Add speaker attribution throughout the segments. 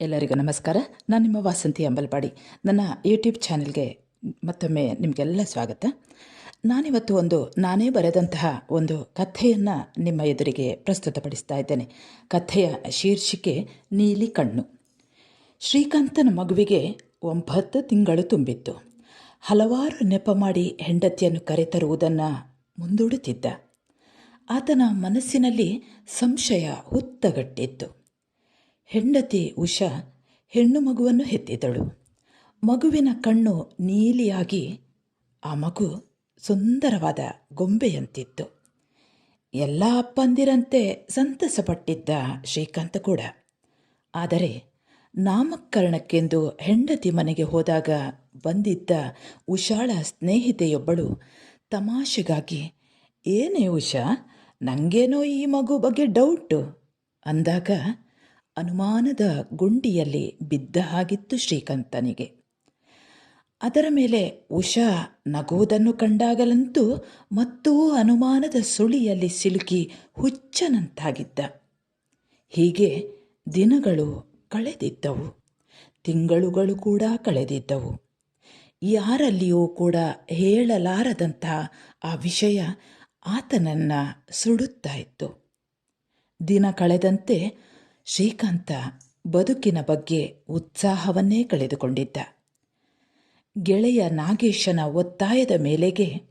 Speaker 1: ಎಲ್ಲರಿಗೂ ನಮಸ್ಕಾರ. ನಾನು ನಿಮ್ಮ ವಾಸಂತಿ ಅಂಬಲ್ಪಾಡಿ. ನನ್ನ ಯೂಟ್ಯೂಬ್ ಚಾನೆಲ್ಗೆ ಮತ್ತೊಮ್ಮೆ ನಿಮಗೆಲ್ಲ ಸ್ವಾಗತ. ನಾನಿವತ್ತು ಒಂದು ನಾನೇ ಬರೆದಂತಹ ಒಂದು ಕಥೆಯನ್ನು ನಿಮ್ಮ ಎದುರಿಗೆ ಪ್ರಸ್ತುತಪಡಿಸ್ತಾ ಇದ್ದೇನೆ. ಕಥೆಯ ಶೀರ್ಷಿಕೆ ನೀಲಿ ಕಣ್ಣು. ಶ್ರೀಕಾಂತನ ಮಗುವಿಗೆ ಒಂಬತ್ತು ತಿಂಗಳು ತುಂಬಿತ್ತು. ಹಲವಾರು ನೆಪ ಮಾಡಿ ಹೆಂಡತಿಯನ್ನು ಕರೆತರುವುದನ್ನು ಮುಂದೂಡುತ್ತಿದ್ದ. ಆತನ ಮನಸ್ಸಿನಲ್ಲಿ ಸಂಶಯ ಹುತ್ತಗಟ್ಟಿತ್ತು. ಹೆಂಡತಿ ಉಷಾ ಹೆಣ್ಣು ಮಗುವನ್ನು ಹೆತ್ತಿದಳು. ಮಗುವಿನ ಕಣ್ಣು ನೀಲಿಯಾಗಿ ಆ ಮಗು ಸುಂದರವಾದ ಗೊಂಬೆಯಂತಿತ್ತು. ಎಲ್ಲ ಅಪ್ಪಂದಿರಂತೆ ಸಂತಸಪಟ್ಟಿದ್ದ ಶ್ರೀಕಾಂತ ಕೂಡ. ಆದರೆ ನಾಮಕರಣಕ್ಕೆಂದು ಹೆಂಡತಿ ಮನೆಗೆ ಹೋದಾಗ ಬಂದಿದ್ದ ಉಷಾಳ ಸ್ನೇಹಿತೆಯೊಬ್ಬಳು ತಮಾಷೆಗಾಗಿ, ಏನೇ ಉಷಾ ನನಗೇನೋ ಈ ಮಗು ಬಗ್ಗೆ ಡೌಟು? ಅಂದಾಗ ಅನುಮಾನದ ಗುಂಡಿಯಲ್ಲಿ ಬಿದ್ದ ಹಾಗಿತ್ತು ಶ್ರೀಕಂತನಿಗೆ. ಅದರ ಮೇಲೆ ಉಷಾ ನಗುವುದನ್ನು ಕಂಡಾಗಲಂತೂ ಮತ್ತೂ ಅನುಮಾನದ ಸುಳಿಯಲ್ಲಿ ಸಿಲುಕಿ ಹುಚ್ಚನಂತಾಗಿದ್ದ. ಹೀಗೆ ದಿನಗಳು ಕಳೆದಿದ್ದವು. ತಿಂಗಳುಗಳು ಕೂಡ ಕಳೆದಿದ್ದವು. ಯಾರಲ್ಲಿಯೂ ಕೂಡ ಹೇಳಲಾರದಂತಹ ಆ ವಿಷಯ ಆತನನ್ನು ಸುಡುತ್ತಾ ಇತ್ತು. ದಿನ ಕಳೆದಂತೆ ಶ್ರೀಕಾಂತ ಬದುಕಿನ ಬಗ್ಗೆ ಉತ್ಸಾಹವನ್ನೇ ಕಳೆದುಕೊಂಡಿದ್ದ. ಗೆಳೆಯ ನಾಗೇಶನ ಒತ್ತಾಯದ ಮೇಲೆಗೆ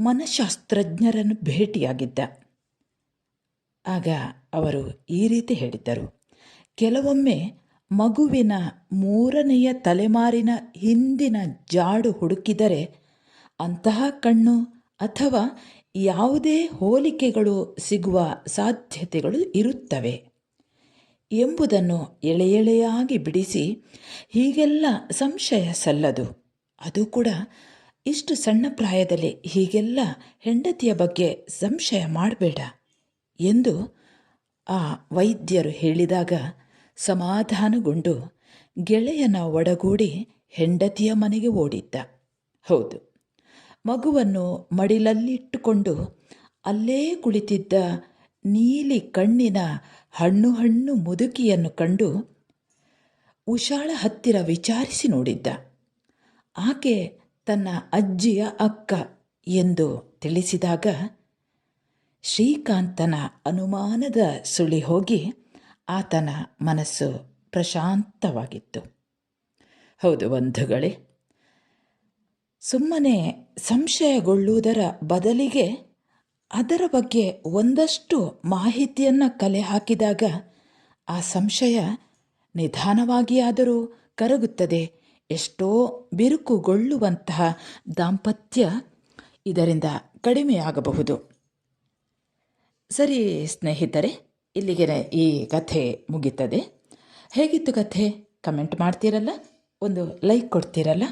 Speaker 1: ಮನಃಶಾಸ್ತ್ರಜ್ಞರನ್ನು ಭೇಟಿಯಾಗಿದ್ದ. ಆಗ ಅವರು ಈ ರೀತಿ ಹೇಳಿದ್ದರು. ಕೆಲವೊಮ್ಮೆ ಮಗುವಿನ ಮೂರನೆಯ ತಲೆಮಾರಿನ ಹಿಂದಿನ ಜಾಡು ಹುಡುಕಿದರೆ ಅಂತಹ ಕಣ್ಣು ಅಥವಾ ಯಾವುದೇ ಹೋಲಿಕೆಗಳು ಸಿಗುವ ಸಾಧ್ಯತೆಗಳು ಇರುತ್ತವೆ. ಎಂಬುದನ್ನು ಎಳೆ ಎಳೆಯಾಗಿ ಬಿಡಿಸಿ ಹೀಗೆಲ್ಲ ಸಂಶಯ ಸಲ್ಲದು ಅದು ಕೂಡ ಇಷ್ಟು ಸಣ್ಣ ಪ್ರಾಯದಲ್ಲಿ ಹೀಗೆಲ್ಲ ಹೆಂಡತಿಯ ಬಗ್ಗೆ ಸಂಶಯ ಮಾಡಬೇಡ ಎಂದು ಆ ವೈದ್ಯರು ಹೇಳಿದಾಗ ಸಮಾಧಾನಗೊಂಡು ಗೆಳೆಯನ ಒಡಗೂಡಿ ಹೆಂಡತಿಯ ಮನೆಗೆ ಓಡಿದ್ದ. ಹೌದು. ಮಗುವನ್ನು ಮಡಿಲಲ್ಲಿಟ್ಟುಕೊಂಡು ಅಲ್ಲೇ ಕುಳಿತಿದ್ದ ನೀಲಿ ಕಣ್ಣಿನ ಹಣ್ಣು ಹಣ್ಣು ಮುದುಕಿಯನ್ನು ಕಂಡು ಉಷಾಳ ಹತ್ತಿರ ವಿಚಾರಿಸಿ ನೋಡಿದ್ದ. ಆಕೆ ತನ್ನ ಅಜ್ಜಿಯ ಅಕ್ಕ ಎಂದು ತಿಳಿಸಿದಾಗ ಶ್ರೀಕಾಂತನ ಅನುಮಾನದ ಸುಳಿ ಹೋಗಿ ಆತನ ಮನಸ್ಸು ಪ್ರಶಾಂತವಾಗಿತ್ತು. ಹೌದು ಬಂಧುಗಳೇ ಸುಮ್ಮನೆ ಸಂಶಯಗೊಳ್ಳುವುದರ ಬದಲಿಗೆ ಅದರ ಬಗ್ಗೆ ಒಂದಷ್ಟು ಮಾಹಿತಿಯನ್ನು ಕಲೆ ಹಾಕಿದಾಗ ಆ ಸಂಶಯ ನಿಧಾನವಾಗಿಯಾದರೂ ಕರಗುತ್ತದೆ. ಎಷ್ಟೋ ಬಿರುಕುಗೊಳ್ಳುವಂತಹ ದಾಂಪತ್ಯ ಇದರಿಂದ ಕಡಿಮೆಯಾಗಬಹುದು. ಸರಿ ಸ್ನೇಹಿತರೆ, ಇಲ್ಲಿಗೆ ಈ ಕಥೆ ಮುಗಿತದೆ. ಹೇಗಿತ್ತು ಕಥೆ? ಕಮೆಂಟ್ ಮಾಡ್ತೀರಲ್ಲ? ಒಂದು ಲೈಕ್ ಕೊಡ್ತೀರಲ್ಲ?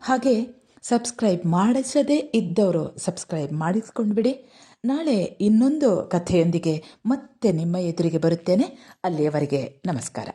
Speaker 1: ಹಾಗೆ ಸಬ್ಸ್ಕ್ರೈಬ್ ಮಾಡಿಸದೇ ಇದ್ದವರು ಸಬ್ಸ್ಕ್ರೈಬ್ ಮಾಡಿಸ್ಕೊಂಡ್ಬಿಡಿ. ನಾಳೆ ಇನ್ನೊಂದು ಕಥೆಯೊಂದಿಗೆ ಮತ್ತೆ ನಿಮ್ಮ ಎದುರಿಗೆ ಬರುತ್ತೇನೆ. ಅಲ್ಲಿಯವರೆಗೆ ನಮಸ್ಕಾರ.